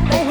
no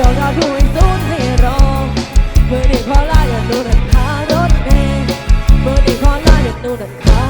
ดอกดาวพุ่งตุ้นให้รอมื่อนี้ขอลาอย่าดูดันขารถเมย์เมื่อนี้ขอลาอย่าดูดันขา